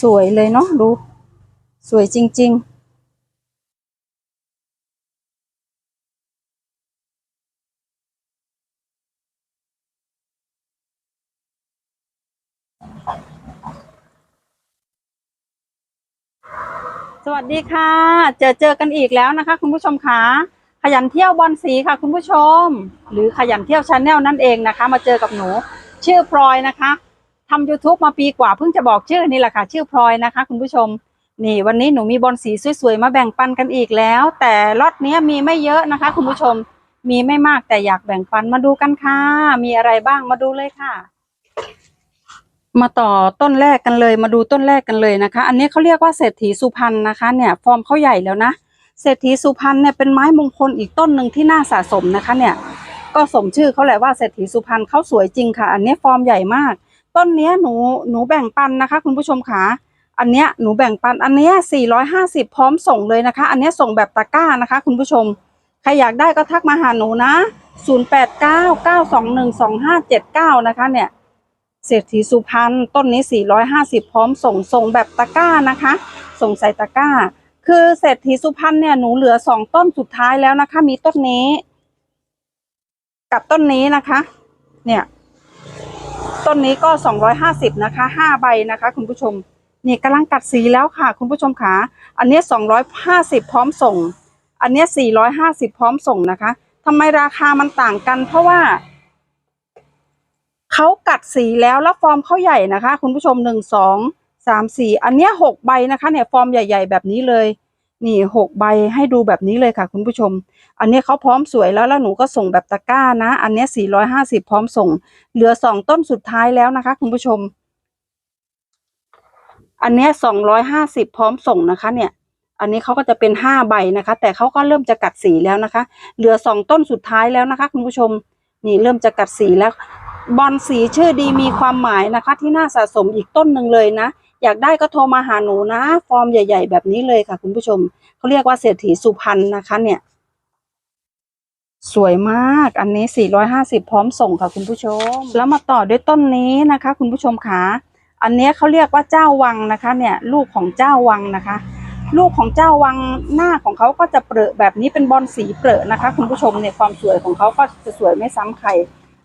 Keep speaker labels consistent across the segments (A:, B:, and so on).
A: สวยๆเลยเนาะดู สวยจริงๆสวัสดีค่ะ เจอเจอกันอีกแล้วนะคะ คุณผู้ชมคะขยันเที่ยวบอลสีค่ะ คุณผู้ชม หรือขยันเที่ยวชาแนลนั่นเองนะคะ มาเจอกับหนู ชื่อพลอยนะคะ ทำ YouTube มาปีกว่าเพิ่งจะบอกชื่อนี่แหละค่ะ ชื่อพลอยนะคะ คุณผู้ชม นี่วันนี้หนูมีบอลสีสวยๆ มาแบ่งปันกันอีกแล้ว แต่ล็อตนี้มีไม่เยอะนะคะ คุณผู้ชมมีไม่มากแต่อยากแบ่งปันมาดูกันค่ะ มีอะไรบ้างมาดูเลยค่ะ มาต่อต้นแรกกันเลย มาดูต้นแรกกันเลยนะคะ อันนี้เขาเรียกว่าเศรษฐีสุพรรณนะคะ เนี่ย ฟอร์มเขาใหญ่แล้วนะเศรษฐีสุพรรณเนี่ยเป็นไม้มงคลอีกต้นหนึ่งที่น่าสะสมนะคะ เนี่ย ก็สมชื่อเขาแหละว่าเศรษฐีสุพรรณเขาสวยจริงค่ะ อันนี้ฟอร์มใหญ่มาก ต้นเนี้ยหนูหนูแบ่งปันนะคะ คุณผู้ชมค่ะอันเนี้ยหนูแบ่งปันอันเนี้ย450 พร้อมส่งเลยนะคะ อันเนี้ยส่งแบบตะกร้านะคะ คุณผู้ชม ใครอยากได้ก็ทักมาหาหนูนะ 0899212579 นะคะเนี่ยเศรษฐีสุพรรณต้นนี้ 450 พร้อมส่งส่งแบบตะกร้านะคะ ส่งใส่ตะกร้า คือเศรษฐีสุพรรณเนี่ยหนูเหลือสองต้นสุดท้ายแล้วนะคะ มีต้นนี้ กับต้นนี้นะคะ เนี่ย ต้นนี้ก็ 250 นะคะ 5 ใบนะคะ คุณผู้ชม นี่กำลังกัดสีแล้วค่ะ คุณผู้ชมขาอันนี้ 250 พร้อมส่ง อันนี้ 450 พร้อมส่งนะคะทำไมราคามันต่างกัน เพราะว่าเขากัดสีแล้วแล้วฟอร์มเขาใหญ่นะคะ คุณผู้ชมหนึ่งสองสามสี่อันเนี้ยหกใบนะคะเนี่ยฟอร์มใหญ่ ๆ แบบนี้เลย นี่หกใบให้ดูแบบนี้เลยค่ะ คุณผู้ชม อันนี้เขาพร้อมสวยแล้วแล้วหนูก็ส่งแบบตะกร้านะ อันนี้สี่ร้อยห้าสิบพร้อมส่ง เหลือสองต้นสุดท้ายแล้วนะคะ คุณผู้ชม อันนี้สองร้อยห้าสิบพร้อมส่งนะคะ เนี่ย อันนี้เขาก็จะเป็นห้าใบนะคะ แต่เขาก็เริ่มจะกัดสีแล้วนะคะ เหลือสองต้นสุดท้ายแล้วนะคะ คุณผู้ชม นี่เริ่มจะกัดสีแล้ว บอลสีชื่อดีมีความหมายนะคะ ที่น่าสะสมอีกต้นหนึ่งเลยนะ อยากได้ก็โทรมาหาหนูนะ ฟอร์มใหญ่ ๆ แบบนี้เลยค่ะ คุณผู้ชมเขาเรียกว่าเศรษฐีสุพรรณนะคะ เนี่ย สวยมากอันนี้ 450 พร้อมส่งค่ะ คุณผู้ชม แล้วมาต่อด้วยต้นนี้นะคะ คุณผู้ชมคะอันนี้เขาเรียกว่าเจ้าวังนะคะ เนี่ย ลูกของเจ้าวังนะคะ ลูกของเจ้าวังหน้าของเขาก็จะเปรอะแบบนี้เป็นบอลสีเปรอะนะคะ คุณผู้ชมเนี่ยความสวยของเขาก็จะสวยไม่ซ้ำใคร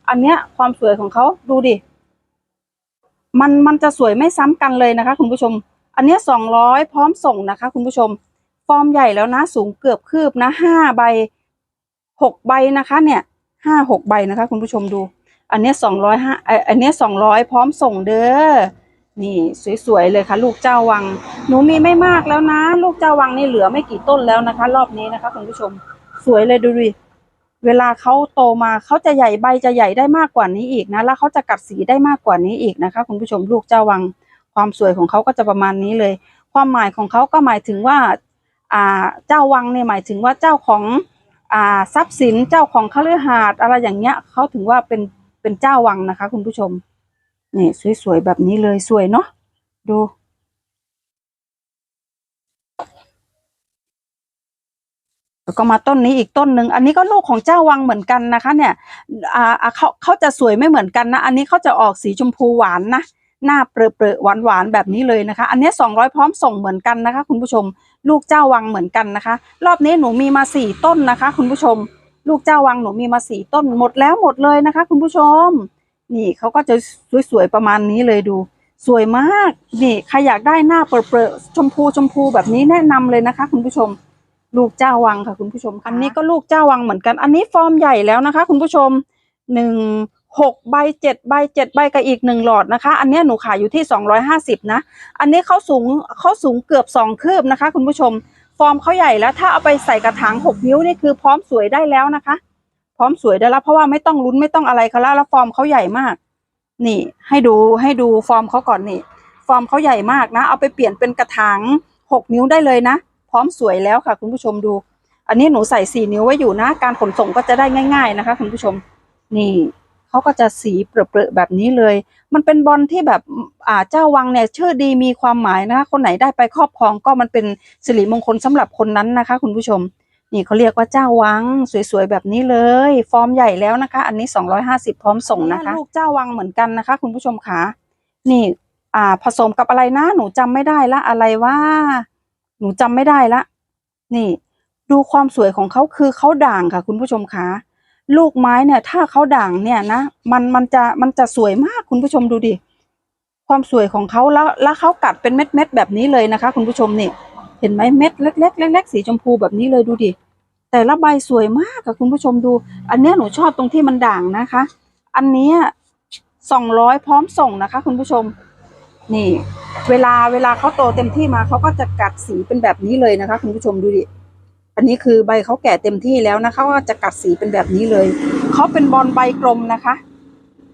A: อันเนี้ยความสวยของเขาดูดิ มันมันจะสวยไม่ซ้ำกันเลยนะคะ คุณผู้ชม อันเนี้ยสองร้อยพร้อมส่งนะคะ คุณผู้ชม ฟอร์มใหญ่แล้วนะ สูงเกือบคืบนะห้าใบหกใบนะคะเนี่ยห้าหกใบนะคะ คุณผู้ชมดู อันเนี้ยสองร้อยห้าอันเนี้ยสองร้อยพร้อมส่งเด้อนี่สวยๆเลยค่ะ ลูกเจ้าวัง หนูมีไม่มากแล้วนะ ลูกเจ้าวังนี่เหลือไม่กี่ต้นแล้วนะคะ รอบนี้นะคะ คุณผู้ชม สวยเลยดูดิ เวลาเขาโตมาเขาจะใหญ่ใบจะใหญ่ได้มากกว่านี้อีกนะ แล้วเขาจะกัดสีได้มากกว่านี้อีกนะคะ คุณผู้ชมลูกเจ้าวัง ความสวยของเขาก็จะประมาณนี้เลย ความหมายของเขาก็หมายถึงว่าอ่าเจ้าวังเนี่ยหมายถึงว่าเจ้าของอ่าทรัพย์สินเจ้าของคฤหาสน์อะไรอย่างเงี้ยเขาถึงว่าเป็นเป็นเจ้าวังนะคะ คุณผู้ชมนี่สวยๆแบบนี้เลยสวยเนาะดู แล้วก็มาต้นนี้อีกต้นหนึ่งอันนี้ก็ลูกของเจ้าวังเหมือนกันนะคะ เนี่ยอ่าเขาเขาจะสวยไม่เหมือนกันนะ อันนี้เขาจะออกสีชมพูหวานนะหน้าเปรอะเปรอะหวานหวานๆแบบนี้เลยนะคะ อันนี้สองร้อยพร้อมส่งเหมือนกันนะคะ คุณผู้ชม ลูกเจ้าวังเหมือนกันนะคะ รอบนี้หนูมีมาสี่ต้นนะคะ คุณผู้ชม ลูกเจ้าวังหนูมีมาสี่ต้นหมดแล้วหมดเลยนะคะ คุณผู้ชม นี่เขาก็จะสวยๆประมาณนี้เลยดูสวยมาก นี่ใครอยากได้หน้าเปรอะๆชมพูชมพูแบบนี้แนะนำเลยนะคะ คุณผู้ชม ลูกเจ้าวังค่ะคุณผู้ชมอันนี้ก็ลูกเจ้าวังเหมือนกัน อันนี้ฟอร์มใหญ่แล้วนะคะ คุณผู้ชมหนึ่งหกใบเจ็ดใบเจ็ดใบกับอีกหนึ่งหลอดนะคะ อันเนี้ยหนูขายอยู่ที่สองร้อยห้าสิบนะ อันนี้เขาสูงเขาสูงเกือบสองคืบนะคะ คุณผู้ชม ฟอร์มเขาใหญ่แล้ว ถ้าเอาไปใส่กระถางหกนิ้วนี่คือพร้อมสวยได้แล้วนะคะ พร้อมสวยได้แล้วเพราะว่าไม่ต้องลุ้นไม่ต้องอะไรเขาแล้วแล้วฟอร์มเขาใหญ่มาก นี่ ให้ดูให้ดูฟอร์มเขาก่อนนี่ ฟอร์มเขาใหญ่มากนะ เอาไปเปลี่ยนเป็นกระถางหกนิ้วได้เลยนะพ ร้อมสวยแล้วค่ะ คุณผู้ชมดู อันนี้หนูใส่สี่นิ้วไว้อยู่นะ การขนส่งก็จะได้ง่าย ๆนะคะ คุณผู้ชม นี่เขาก็จะสีเปรอะๆแบบนี้เลย มันเป็นบอลที่แบบอ่าเจ้าวังเนี่ยชื่อดีมีความหมายนะคะคนไหนได้ไปครอบครองก็มันเป็นสิริมงคลสำหรับคนนั้นนะคะ คุณผู้ชม นี่เขาเรียกว่าเจ้าวังสวยๆแบบนี้เลย ฟอร์มใหญ่แล้วนะคะ อันนี้ 250 พร้อมส่งนะคะลูกเจ้าวังเหมือนกันนะคะ คุณผู้ชมคะนี่อ่าผสมกับอะไรนะหนูจำไม่ได้ละอะไรว่าห นูจำไม่ได้ละ นี่ ดูความสวยของเขาคือเขาด่างค่ะ คุณผู้ชมคะลูกไม้เนี่ย ถ้าเขาด่างเนี่ยนะมันมันจะมันจะสวยมากคุณผู้ชมดูดิ ความสวยของเขาแล้วแล้วเขากัดเป็นเม็ดเม็ดแบบนี้เลยนะคะ คุณผู้ชมนี่ เห็นไหมเม็ดเล็กๆเล็กสีชมพูแบบนี้เลยดูดิแต่ละใบสวยมากค่ะคุณผู้ชมดู อันเนี้ยหนูชอบตรงที่มันด่างนะคะ อันนี้สองร้อยพร้อมส่งนะคะ คุณผู้ชม นี่ เวลาเวลาเขาโตเต็มที่มาเขาก็จะกัดสีเป็นแบบนี้เลยนะคะ คุณผู้ชมดูดิ อันนี้คือใบเขาแก่เต็มที่แล้วนะคะก็จะกัดสีเป็นแบบนี้เลย เขาเป็นบอลใบกลมนะคะ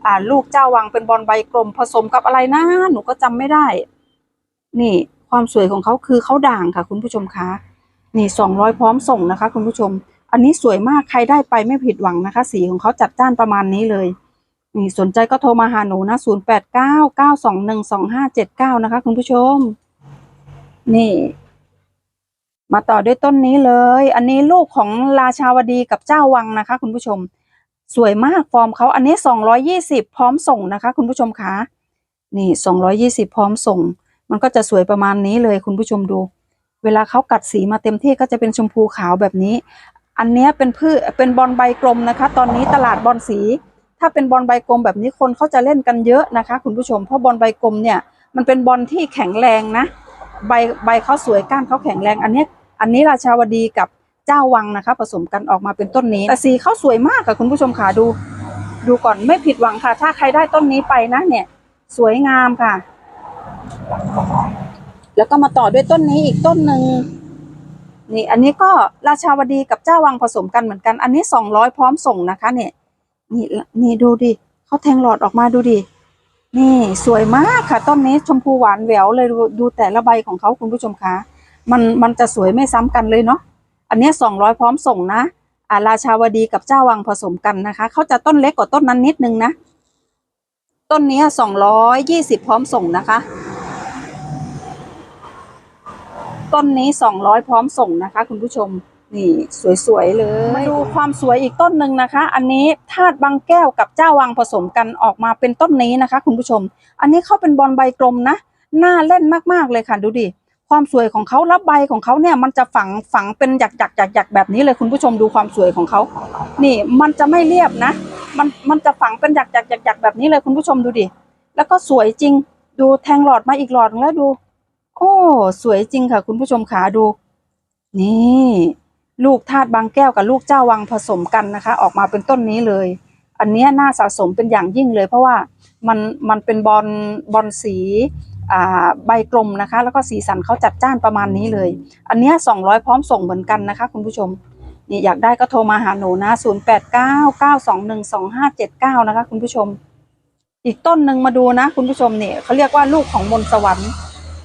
A: อ่าลูกเจ้าวังเป็นบอลใบกลม ผสมกับอะไรนะหนูก็จำไม่ได้ นี่ความสวยของเขาคือเขาด่างค่ะ คุณผู้ชมคะนี่สองร้อยพร้อมส่งนะคะ คุณผู้ชม อันนี้สวยมากใครได้ไปไม่ผิดหวังนะคะ สีของเขาจัดจ้านประมาณนี้เลย นี่สนใจก็โทรมาหาหนูนะศูนย์แปดเก้าเก้าสองหนึ่งสองห้าเจ็ดเก้านะคะ คุณผู้ชม นี่ มาต่อด้วยต้นนี้เลย อันนี้ลูกของราชาวดีกับเจ้าวังนะคะ คุณผู้ชม สวยมากฟอร์มเขาอันนี้สองร้อยี่สิบพร้อมส่งนะคะ คุณผู้ชมคะนี่สองร้อยี่สิบพร้อมส่ง มันก็จะสวยประมาณนี้เลยคุณผู้ชมดู เวลาเขากัดสีมาเต็มที่ก็จะเป็นชมพูขาวแบบนี้ อันนี้เป็นพืชเป็นบอลใบกลมนะคะ ตอนนี้ตลาดบอลสี ถ้าเป็นบอลใบกลมแบบนี้คนเขาจะเล่นกันเยอะนะคะ คุณผู้ชมเพราะบอลใบกลมเนี่ยมันเป็นบอลที่แข็งแรงนะ ใบใบเขาสวยก้านเขาแข็งแรง อันนี้อันนี้ราชาวดีกับเจ้าวังนะคะ ผสมกันออกมาเป็นต้นนี้ แต่สีเขาสวยมากค่ะคุณผู้ชมค่ะดู ดูก่อนไม่ผิดหวังค่ะ ถ้าใครได้ต้นนี้ไปนะเนี่ย สวยงามค่ะ แล้วก็มาต่อด้วยต้นนี้อีกต้นหนึ่งนี่อันนี้ก็ราชาวดีกับเจ้าวังผสมกันเหมือนกัน อันนี้สองร้อยพร้อมส่งนะคะเนี่ย นี่นี่ดูดิเขาแทงหลอดออกมาดูดิ นี่สวยมากค่ะ ต้นนี้ชมพูหวานแหววเลยดูดูแต่ละใบของเขาคุณผู้ชมคะมันมันจะสวยไม่ซ้ำกันเลยเนาะอันนี้สองร้อยพร้อมส่งนะอาราชาวดีกับเจ้าวังผสมกันนะคะเขาจะต้นเล็กกว่าต้นนั้นนิดนึงนะต้นนี้สองร้อยยี่สิบพร้อมส่งนะคะ ต้นนี้สองร้อยพร้อมส่งนะคะ คุณผู้ชม นี่สวยๆเลยมาดูความสวยอีกต้นหนึ่งนะคะ อันนี้ธาตุบางแก้วกับเจ้าวังผสมกันออกมาเป็นต้นนี้นะคะ คุณผู้ชม อันนี้เขาเป็นบอลใบกลมนะหน้าเล่นมากๆเลยค่ะดูดิความสวยของเขาแล้วใบของเขาเนี่ยมันจะฝังฝังเป็นหยักหยักหยักหยักแบบนี้เลยคุณผู้ชมดูความสวยของเขานี่มันจะไม่เรียบนะ มันมันจะฝังเป็นหยักหยักหยักหยักแบบนี้เลยคุณผู้ชมดูดิแล้วก็สวยจริง ดูแทงหลอดมาอีกหลอดแล้วดู โอ้ สวยจริงค่ะ คุณผู้ชมขาดู นี่ ลูกธาตุบางแก้วกับลูกเจ้าวังผสมกันนะคะ ออกมาเป็นต้นนี้เลย อันเนี้ยน่าสะสมเป็นอย่างยิ่งเลย เพราะว่ามันมันเป็นบอลบอลสีใบกลมนะคะ แล้วก็สีสันเขาจัดจ้านประมาณนี้เลย อันเนี้ยสองร้อยพร้อมส่งเหมือนกันนะคะ คุณผู้ชมนี่อยากได้ก็โทรมาหาหนูนะศูนย์แปดเก้าเก้าสองหนึ่งสองห้าเจ็ดเก้านะคะ คุณผู้ชม อีกต้นหนึ่งมาดูนะ คุณผู้ชมเนี่ยเขาเรียกว่าลูกของมนสวรรค์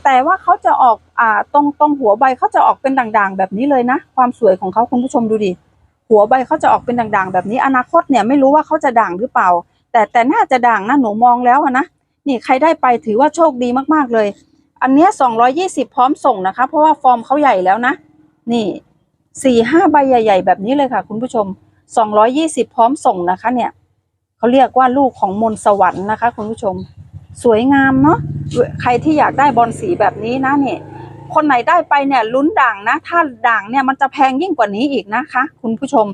A: แต่ว่าเขาจะออกอ่าตรงตรงหัวใบเขาจะออกเป็นด่างๆ แบบนี้เลยนะ ความสวยของเขาคุณผู้ชมดูดิหัวใบเขาจะออกเป็นด่างๆ แบบนี้อนาคตเนี่ยไม่รู้ว่าเขาจะด่างหรือเปล่า แต่แต่น่าจะด่างนะหนูมองแล้วนะนี่ใครได้ไปถือว่าโชคดีมากๆเลย อันเนี้ยสองร้อยี่สิบพร้อมส่งนะคะ เพราะว่าฟอร์มเขาใหญ่แล้วนะ นี่สี่ห้าใบใหญ่ ๆ แบบนี้เลยค่ะ คุณผู้ชมสองร้อยี่สิบพร้อมส่งนะคะ เนี่ยเขาเรียกว่าลูกของมนต์สวรรค์นะคะ คุณผู้ชม สวยงามเนาะใครที่อยากได้บอลสีแบบนี้นะเนี่ยคนไหนได้ไปเนี่ยลุ้นด่างนะ ถ้าด่างเนี่ยมันจะแพงยิ่งกว่านี้อีกนะคะ คุณผู้ชม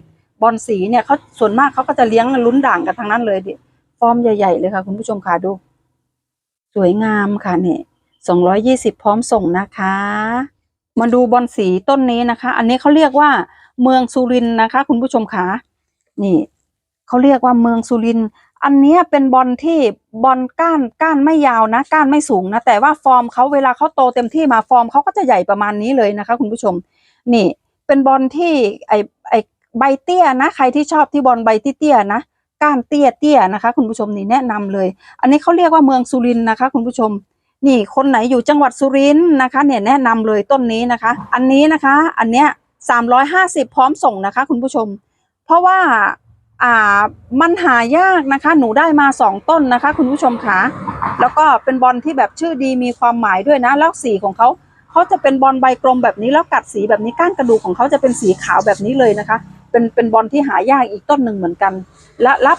A: บอลสีเนี่ยเขาส่วนมากเขาก็จะเลี้ยงลุ้นด่างกันทั้งนั้นเลยดิฟอร์มใหญ่ๆเลยค่ะ คุณผู้ชมค่ะดู สวยงามค่ะเนี่ยสองร้อยี่สิบพร้อมส่งนะคะ มาดูบอลสีต้นนี้นะคะ อันนี้เขาเรียกว่าเมืองสุรินนะคะ คุณผู้ชมค่ะนี่เขาเรียกว่าเมืองสุรินทร์ อันนี้เป็นบอลที่บอลก้านก้านไม่ยาวนะก้านไม่สูงนะแต่ว่าฟอร์มเขาเวลาเขาโตเต็มที่มาฟอร์มเขาก็จะใหญ่ประมาณนี้เลยนะคะ คุณผู้ชม นี่ เป็นบอลที่ไอไอใบเตี้ยนะ ใครที่ชอบที่บอลใบเตี้ยนะก้านเตี้ยเตี้ยนะคะ คุณผู้ชมนี่แนะนำเลย อันนี้เขาเรียกว่าเมืองสุรินธ์นะคะ คุณผู้ชม นี่คนไหนอยู่จังหวัดสุรินธ์นะคะ เนี่ยแนะนำเลยต้นนี้นะคะ อันนี้นะคะ อันเนี้ยสามร้อยห้าสิบพร้อมส่งนะคะ คุณผู้ชม เพราะว่า อ่ามันหายากนะคะ หนูได้มาสองต้นนะคะ คุณผู้ชมคะแล้วก็เป็นบอลที่แบบชื่อดีมีความหมายด้วยนะแล้วสีของเขาเขาจะเป็นบอลใบกลมแบบนี้แล้วกัดสีแบบนี้ก้านกระดูกของเขาจะเป็นสีขาวแบบนี้เลยนะคะ เป็นเป็นบอลที่หายากอีกต้นหนึ่งเหมือนกัน และรับ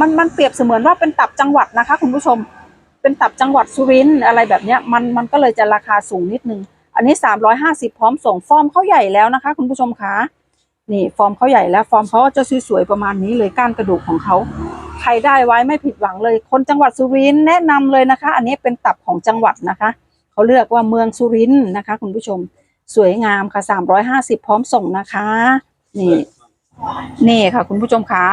A: มันมันเปรียบเสมือนว่าเป็นตับจังหวัดนะคะ คุณผู้ชม เป็นตับจังหวัดสุรินทร์อะไรแบบเนี้ยมันมันก็เลยจะราคาสูงนิดนึง อันนี้สามร้อยห้าสิบพร้อมส่งฟอร์มเขาใหญ่แล้วนะคะ คุณผู้ชมคะ นี่ฟอร์มเขาใหญ่แล้วฟอร์มเขาจะสวยๆประมาณนี้เลยก้านกระดูกของเขาใครได้ไว้ไม่ผิดหวังเลย คนจังหวัดสุรินทร์แนะนำเลยนะคะ อันนี้เป็นตับของจังหวัดนะคะเขาเลือกว่าเมืองสุรินทร์นะคะ คุณผู้ชมสวยงามค่ะสามร้อยห้าสิบพร้อมส่งนะคะ นี่นี่ค่ะ คุณผู้ชมคะ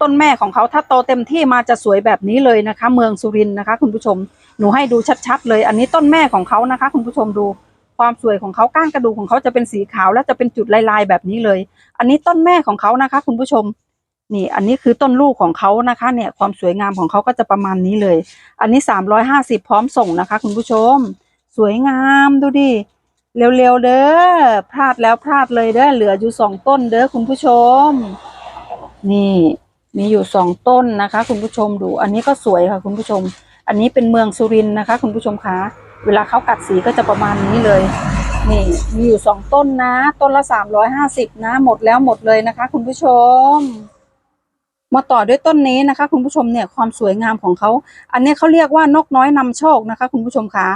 A: ต้นแม่ของเขาถ้าโตเต็มที่มาจะสวยแบบนี้เลยนะคะ เมืองสุรินทร์นะคะ คุณผู้ชมหนูให้ดูชัดๆเลย อันนี้ต้นแม่ของเขานะคะ คุณผู้ชมดู ความสวยของเขาก้านกระดูกของเขาจะเป็นสีขาวและจะเป็นจุดลายๆแบบนี้เลย อันนี้ต้นแม่ของเขานะคะ คุณผู้ชมนี่ อันนี้คือต้นลูกของเขานะคะ เนี่ยความสวยงามของเขาก็จะประมาณนี้เลย อันนี้สามร้อยห้าสิบพร้อมส่งนะคะ คุณผู้ชม สวยงามดูดิเร็วๆเด้อพลาดแล้วพลาดเลยเด้อเหลืออยู่สองต้นเด้อคุณผู้ชม นี่มีอยู่สองต้นนะคะ คุณผู้ชมดู อันนี้ก็สวยค่ะ คุณผู้ชม อันนี้เป็นเมืองสุรินทร์นะคะ คุณผู้ชมคะ เวลาเขากัดสีก็จะประมาณนี้เลย นี่มีอยู่สองต้นนะ ต้นละสามร้อยห้าสิบนะ หมดแล้วหมดเลยนะคะ คุณผู้ชม มาต่อด้วยต้นนี้นะคะ คุณผู้ชมเนี่ยความสวยงามของเขา อันนี้เขาเรียกว่านกน้อยนำโชคนะคะ คุณผู้ชมคะ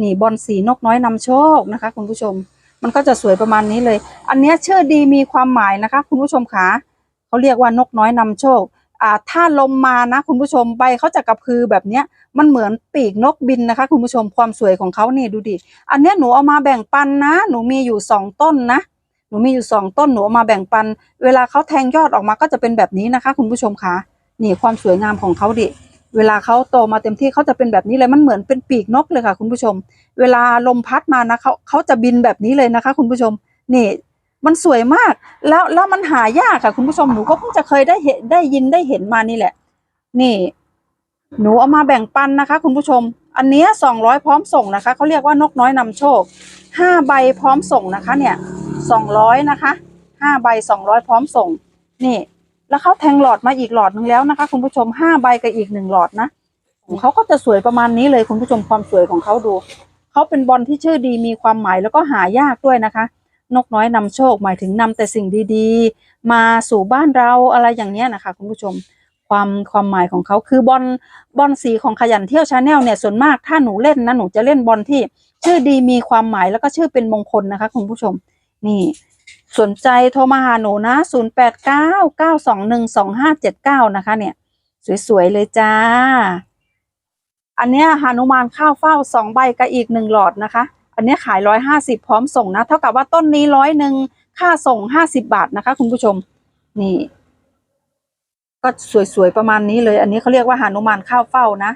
A: นี่บอลสีนกน้อยนำโชคนะคะ คุณผู้ชม มันก็จะสวยประมาณนี้เลย อันนี้ยชื่อดีมีความหมายนะคะ คุณผู้ชมคะเขาเรียกว่านกน้อยนำโชค อ่าถ้าลมมานะคุณผู้ชมใบเขาจะกระพือแบบเนี้ยมันเหมือนปีกนกบินนะคะ คุณผู้ชมความสวยของเขาเนี่ดูดิอันเนี้ยหนูเอามาแบ่งปันนะ หนูมีอยู่สองต้นนะ หนูมีอยู่สองต้นหนูเอามาแบ่งปัน เวลาเขาแทงยอดออกมาก็จะเป็นแบบนี้นะคะ คุณผู้ชมคะนี่ความสวยงามของเขาดิเวลาเขาโตมาเต็มที่เขาจะเป็นแบบนี้เลยมันเหมือนเป็นปีกนกเลยค่ะ คุณผู้ชม เวลาลมพัดมานะเขาเขาจะบินแบบนี้เลยนะคะ คุณผู้ชมนี่ มันสวยมาก แล้วแล้วมันหายากค่ะ คุณผู้ชมหนูก็เพิ่งจะเคยได้เห็นได้ยินได้เห็นมานี่แหละ นี่ หนูเอามาแบ่งปันนะคะ คุณผู้ชม อันนี้สองร้อยพร้อมส่งนะคะเขาเรียกว่านกน้อยนำโชคห้าใบพร้อมส่งนะคะ เนี่ยสองร้อยนะคะห้าใบสองร้อยพร้อมส่ง นี่ แล้วเขาแทงหลอดมาอีกหลอดหนึ่งแล้วนะคะ คุณผู้ชมห้าใบกับอีกหนึ่งหลอดนะของเขาก็จะสวยประมาณนี้เลยคุณผู้ชมความสวยของเขาดูเขาเป็นบอลที่ชื่อดีมีความหมายแล้วก็หายากด้วยนะคะ นกน้อยนำโชคหมายถึงนำแต่สิ่งดีๆ มาสู่บ้านเราอะไรอย่างเนี้ยนะคะคุณผู้ชมความความหมายของเขาคือบอลบอลสีของขยันเที่ยวชาแนลเนี่ยส่วนมากถ้าหนูเล่นนะหนูจะเล่นบอลที่ ชื่อดีมีความหมายแล้วก็ชื่อเป็นมงคลนะคะคุณผู้ชม นี่ สนใจโทรมาหาหนูนะ 0 8 9 9 2 1 2 5 7 9 นะคะ เนี่ย สวยๆเลยจ้า อันเนี้ยหานุมานข้าวเฝ้าสองใบกับอีกหนึ่งหลอดนะคะ นนี้ขายร้อยห้าสิบพร้อมส่งนะ เท่ากับว่าต้นนี้ร้อยหนึ่งค่าส่งห้าสิบบาทนะคะ คุณผู้ชม นี่ ก็สวยๆประมาณนี้เลย อันนี้เขาเรียกว่าหานุมานข้าวเฝ้านะ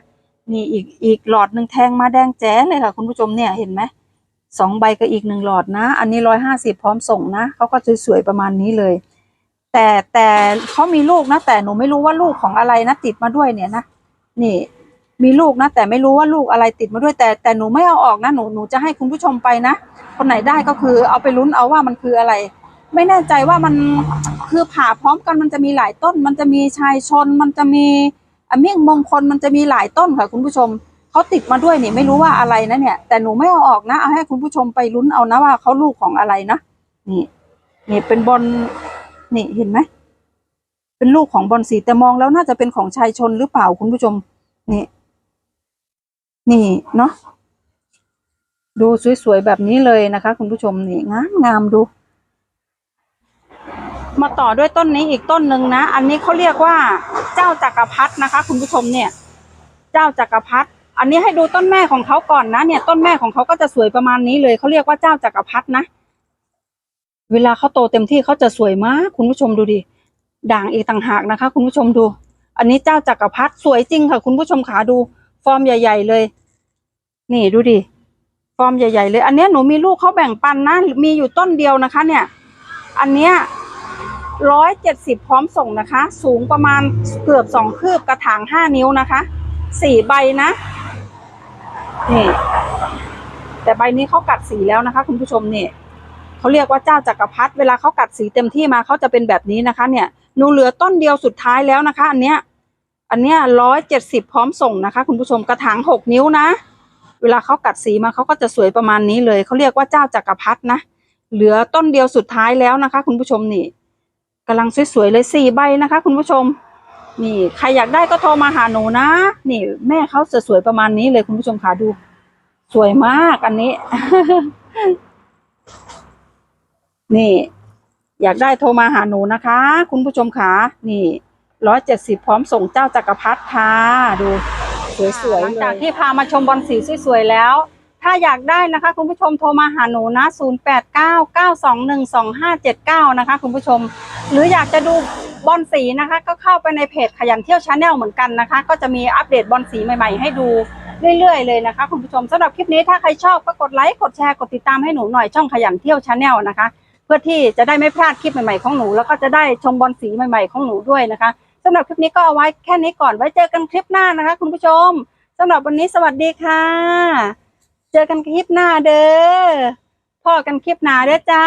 A: นี่อีกอีกหลอดหนึ่งแทงมาแดงแจ๋เลยค่ะ คุณผู้ชมเนี่ยเห็นไหมสองใบกับอีกหนึ่งหลอดนะ อันนี้ร้อยห้าสิบพร้อมส่งนะเขาก็สวยๆประมาณนี้เลย แต่แต่เขามีลูกนะ แต่หนูไม่รู้ว่าลูกของอะไรนะติดมาด้วยเนี่ยนะนี่ มีลูกนะ แต่ไม่รู้ว่าลูกอะไรติดมาด้วยแต่แต่หนูไม่เอาออกนะหนูหนูจะให้คุณผู้ชมไปนะ คนไหนได้ก็คือเอาไปลุ้นเอาว่ามันคืออะไร ไม่แน่ใจว่ามันคือผ่าพร้อมกันมันจะมีหลายต้น มันจะมีชายชน มันจะมีอเมี่ยงมงคลมันจะมีหลายต้นค่ะ คุณผู้ชมเขาติดมาด้วยนี่ไม่รู้ว่าอะไรนะเนี่ย แต่หนูไม่เอาออกนะเอาให้คุณผู้ชมไปลุ้นเอานะว่าเขาลูกของอะไรนะนี่นี่เป็นบอลนี่เห็นไหมเป็นลูกของบอลสีแต่มองแล้วน่าจะเป็นของชายชนหรือเปล่าคุณผู้ชมนี่ นี่เนาะดูสวยๆแบบนี้เลยนะคะ คุณผู้ชมนี่งามงามดู มาต่อด้วยต้นนี้อีกต้นหนึ่งนะ อันนี้เขาเรียกว่าเจ้าจักรพรรดินะคะ คุณผู้ชมเนี่ย เจ้าจักรพรรดิอันนี้ให้ดูต้นแม่ของเขาก่อนนะเนี่ย ต้นแม่ของเขาก็จะสวยประมาณนี้เลยเขาเรียกว่าเจ้าจักรพรรดินะ เวลาเขาโตเต็มที่เขาจะสวยมากคุณผู้ชมดูดิด่างอีกต่างหากนะคะ คุณผู้ชมดู อันนี้เจ้าจักรพรรดิสวยจริงค่ะ คุณผู้ชมขาดู ฟอร์มใหญ่ ๆ เลย นี่ดูดิฟอร์มใหญ่ ๆ เลย อันเนี้ยหนูมีลูกเขาแบ่งปันนะ มีอยู่ต้นเดียวนะคะ เนี่ย อันเนี้ยร้อยเจ็ดสิบพร้อมส่งนะคะ สูงประมาณเกือบสองคืบกระถางห้านิ้วนะคะสี่ใบนะนี่แต่ใบนี้เขากัดสีแล้วนะคะ คุณผู้ชมเนี่ยเขาเรียกว่าเจ้าจักรพรรดิเวลาเขากัดสีเต็มที่มาเขาจะเป็นแบบนี้นะคะ เนี่ยหนูเหลือต้นเดียวสุดท้ายแล้วนะคะ อันเนี้ย อันเนี้ยร้อยเจ็ดสิบพร้อมส่งนะคะ คุณผู้ชมกระถางหกนิ้วนะ เวลาเขากัดสีมาเขาก็จะสวยประมาณนี้เลยเขาเรียกว่าเจ้าจักรพรรดินะ เหลือต้นเดียวสุดท้ายแล้วนะคะ คุณผู้ชมนี่กำลังสวยๆเลยสี่ใบนะคะ คุณผู้ชม นี่ใครอยากได้ก็โทรมาหาหนูนะ นี่ แม่เขาสวยๆประมาณนี้เลยคุณผู้ชมค่ะดู สวยมากอันนี้ นี่ อยากได้โทรมาหาหนูนะคะ คุณผู้ชมค่ะนี่ ร้อยเจ็ดสิบพร้อมส่งเจ้าจักรพรรดิค่ะ ดูสวยๆหลังจากที่พามาชมบอลสีสวยๆแล้ว ถ้าอยากได้นะคะ คุณผู้ชมโทรมาหาหนูนะ 0 8 9 9 2 1 2 5 7 9 นะคะ คุณผู้ชม หรืออยากจะดูบอลสีนะคะ ก็เข้าไปในเพจขยันเที่ยวชาแนลเหมือนกันนะคะ ก็จะมีอัปเดตบอลสีใหม่ๆให้ดูเรื่อยๆเลยนะคะ คุณผู้ชมสำหรับคลิปนี้ถ้าใครชอบก็กดไลค์กดแชร์กดติดตามให้หนูหน่อยช่องขยันเที่ยวชาแนลนะคะ เพื่อที่จะได้ไม่พลาดคลิปใหม่ๆของหนู แล้วก็จะได้ชมบอลสีใหม่ๆของหนูด้วยนะคะ สำหรับคลิปนี้ก็เอาไว้แค่นี้ก่อนไว้เจอกันคลิปหน้านะคะ คุณผู้ชมสำหรับวันนี้สวัสดีค่ะ เจอกันคลิปหน้าเด้อพ่อกันคลิปหน้าเด้อจ้า